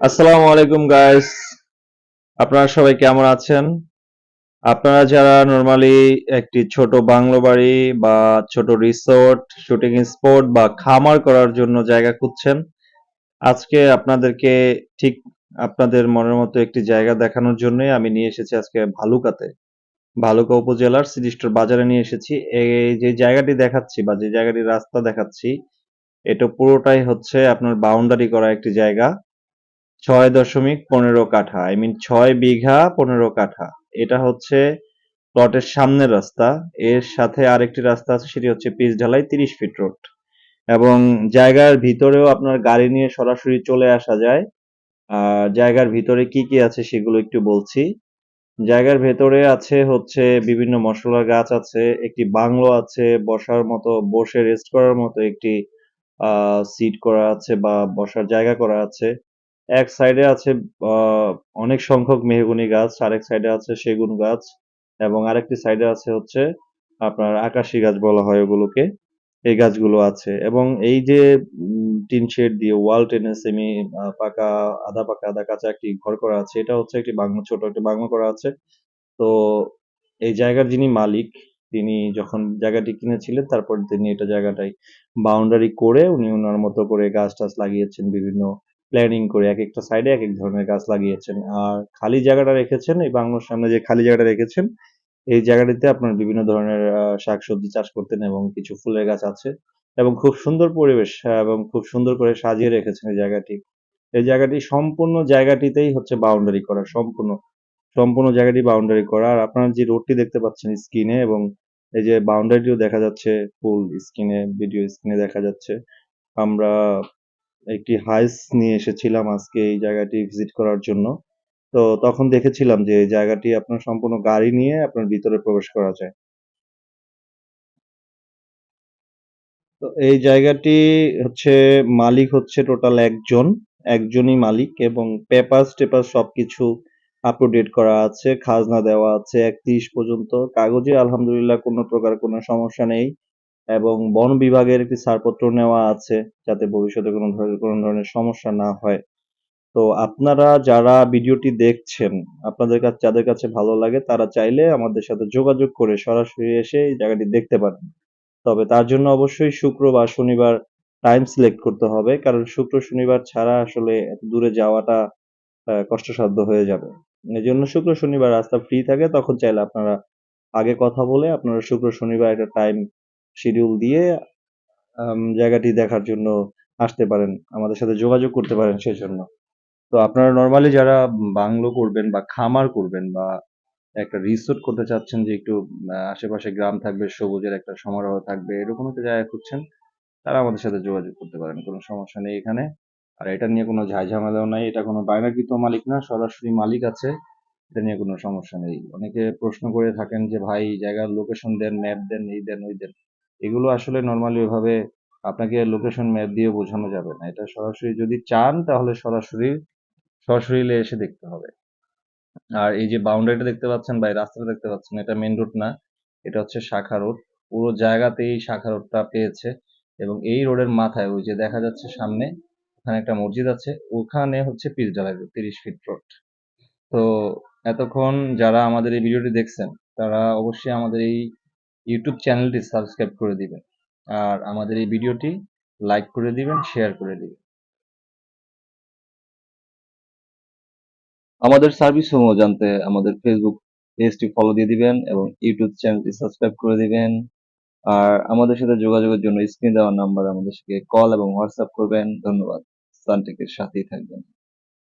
আসসালামু আলাইকুম গাইস আপনারা সবাই কেমন আছেন? আপনারা যারা নরমালি একটি ছোট বাংলো বাড়ি বা ছোট রিসোর্ট শুটিং স্পট বা খামার করার জন্য জায়গা খুঁজছেন, আজকে আপনাদেরকে ঠিক আপনাদের মনের মতো একটি জায়গা দেখানোর জন্যই আমি নিয়ে এসেছি আজকে ভালুকাতে। ভালুকা উপজেলার সিটি স্টোর বাজারে নিয়ে এসেছি। এই যে জায়গাটি দেখাচ্ছি বা যে জায়গাটির রাস্তা দেখাচ্ছি, এটা পুরোটাই হচ্ছে আপনার বাউন্ডারি করা একটি জায়গা। ছয় দশমিক পনেরো কাঠা আই মিন ছয় বিঘা পনেরো কাঠা। এটা হচ্ছে প্লটের সামনের রাস্তা। এর সাথে আরেকটি রাস্তা আছে, সেটি হচ্ছে পিচ ঢালাই তিরিশ ফিট রোড এবং জায়গার ভিতরেও আপনার গাড়ি নিয়ে সরাসরি চলে আসা যায়। আর জায়গার ভিতরে কি কি আছে সেগুলো একটু বলছি। জায়গার ভেতরে আছে হচ্ছে বিভিন্ন মশলার গাছ আছে, একটি বাংলো আছে, বসার মতো, বসে রেস্ট করার মতো একটি সিট করা আছে বা বসার জায়গা করা আছে। এক সাইডে আছে অনেক সংখ্যক মেহগনি গাছ, আরেক সাইডে আছে সেগুন গাছ এবং আরেকটি সাইডে আছে হচ্ছে আপনার আকাশি গাছ বলা হয় ওগুলোকে। এই গাছগুলো আছে এবং এই যে টিন শেড দিয়ে ওয়াল টেনে সেমি পাকা, আধা পাকা, আধা কাঁচা একটি ঘর করা আছে, এটা হচ্ছে একটি বাংলা, ছোট একটি বাংলো করা আছে। তো এই জায়গার যিনি মালিক, তিনি যখন জায়গাটি কিনেছিলেন, তারপর তিনি এটা জায়গাটাই বাউন্ডারি করে উনি ওনার মতো করে গাছ টাছ লাগিয়েছেন বিভিন্ন প্ল্যানিং করে এক একটা সাইডে এক এক ধরনের গাছ লাগিয়েছেন। আর খালি জায়গাটা রেখেছেন, এই বাংলোর সামনে যে খালি জায়গাটা রেখেছেন, এই জায়গাটিতে আপনার বিভিন্ন ধরনের শাকসবজি চাষ করতেন এবং কিছু ফুলের গাছ আছে এবং খুব সুন্দর পরিবেশ এবং খুব সুন্দর করে সাজিয়ে রেখেছেন এই জায়গাটি। এই জায়গাটি সম্পূর্ণ জায়গাটিতেই হচ্ছে বাউন্ডারি করা, সম্পূর্ণ সম্পূর্ণ জায়গাটি বাউন্ডারি করা। আর আপনার যে রোডটি দেখতে পাচ্ছেন স্ক্রিনে এবং এই যে বাউন্ডারিটিও দেখা যাচ্ছে ফুল স্ক্রিনে ভিডিও স্ক্রিনে দেখা যাচ্ছে। আমরা একটি হাইস নিয়ে এসেছিলাম আজকে এই জায়গাটি ভিজিট করার জন্য। তো তখন দেখেছিলাম যে এই জায়গাটি আপনার সম্পূর্ণ গাড়ি নিয়ে আপনার ভিতরে প্রবেশ করা যায়। তো এই জায়গাটি হচ্ছে মালিক হচ্ছে টোটাল একজন, একজনই মালিক এবং পেপার টেপার সবকিছু আপ করা আছে, খাজনা দেওয়া আছে, একত্রিশ পর্যন্ত। কাগজে আলহামদুলিল্লাহ কোনো প্রকার কোনো সমস্যা নেই। এবং বন বিভাগের একটি ছাড়পত্র নেওয়া আছে যাতে ভবিষ্যতে কোনো ধরনের কোনো ধরনের সমস্যা না হয়। তো আপনারা যারা ভিডিওটি দেখছেন, আপনাদের কাছে যাদের কাছে ভালো লাগে, তারা চাইলে আমাদের সাথে যোগাযোগ করে সরাসরি এসে এই জায়গাটি দেখতে পারেন। তবে তার জন্য অবশ্যই শুক্র বা শনিবার টাইম সিলেক্ট করতে হবে, কারণ শুক্র, শনিবার ছাড়া আসলে এত দূরে যাওয়াটা কষ্টসাধ্য হয়ে যাবে। এই জন্য শুক্র, শনিবার রাস্তা ফ্রি থাকে, তখন চাইলে আপনারা আগে কথা বলে আপনারা শুক্র, শনিবার একটা টাইম শিডিউল দিয়ে জায়গাটি দেখার জন্য আসতে পারেন, আমাদের সাথে যোগাযোগ করতে পারেন সেজন্য। তো আপনারা নর্মালি যারা বাংলো করবেন বা খামার করবেন বা একটা রিসোর্ট করতে চাচ্ছেন যে একটু আশেপাশে গ্রাম থাকবে, সবুজের একটা সমারোহ থাকবে, এরকম একটা জায়গা খুঁজছেন, তারা আমাদের সাথে যোগাযোগ করতে পারেন, কোনো সমস্যা নেই এখানে। আর এটা নিয়ে কোনো ঝাইঝামেলাও নাই, এটা কোনো বায়নাকৃত মালিক না, সরাসরি মালিক আছে, এটা নিয়ে কোনো সমস্যা নেই। অনেকে প্রশ্ন করে থাকেন যে, ভাই জায়গার লোকেশন দেন ম্যাপ দেন, এই দেন, ওই দেন। এগুলো আসলে নর্মালি ওইভাবে আপনাকে লোকেশন ম্যাপ দিয়ে বোঝানো যাবে না। এটা সরাসরি যদি চান, তাহলে সরাসরি সরাসরি এসে দেখতে হবে। আর এই যে বাউন্ডারিটা দেখতে পাচ্ছেন বা এই রাস্তাটা দেখতে পাচ্ছেন, এটা মেন রোড না, এটা হচ্ছে শাখা রোড পুরো জায়গাতেই শাখা রোডটা পেয়েছে এবং এই রোডের মাথায় ওই যে দেখা যাচ্ছে সামনে, ওখানে একটা মসজিদ আছে, ওখানে হচ্ছে পিচ ঢালাই তিরিশ ফিট রোড তো এতক্ষণ যারা আমাদের এই ভিডিওটি দেখছেন, তারা অবশ্যই আমাদের এই ইউটিউব চ্যানেলটি সাবস্ক্রাইব করে দিবেন। আর আমাদের এই ভিডিওটি লাইক করে দিবেন শেয়ার করে দিবেন। আমাদের সার্ভিস সমূহ জানতে আমাদের ফেসবুক পেজটি ফলো দিয়ে দিবেন এবং ইউটিউব চ্যানেলটি সাবস্ক্রাইব করে দিবেন। আর আমাদের সাথে যোগাযোগের জন্য স্ক্রিন দেওয়ার নাম্বার আমাদের সাথে কল এবং হোয়াটসঅ্যাপ করবেন। ধন্যবাদ। সানটেকের সাথেই থাকবেন।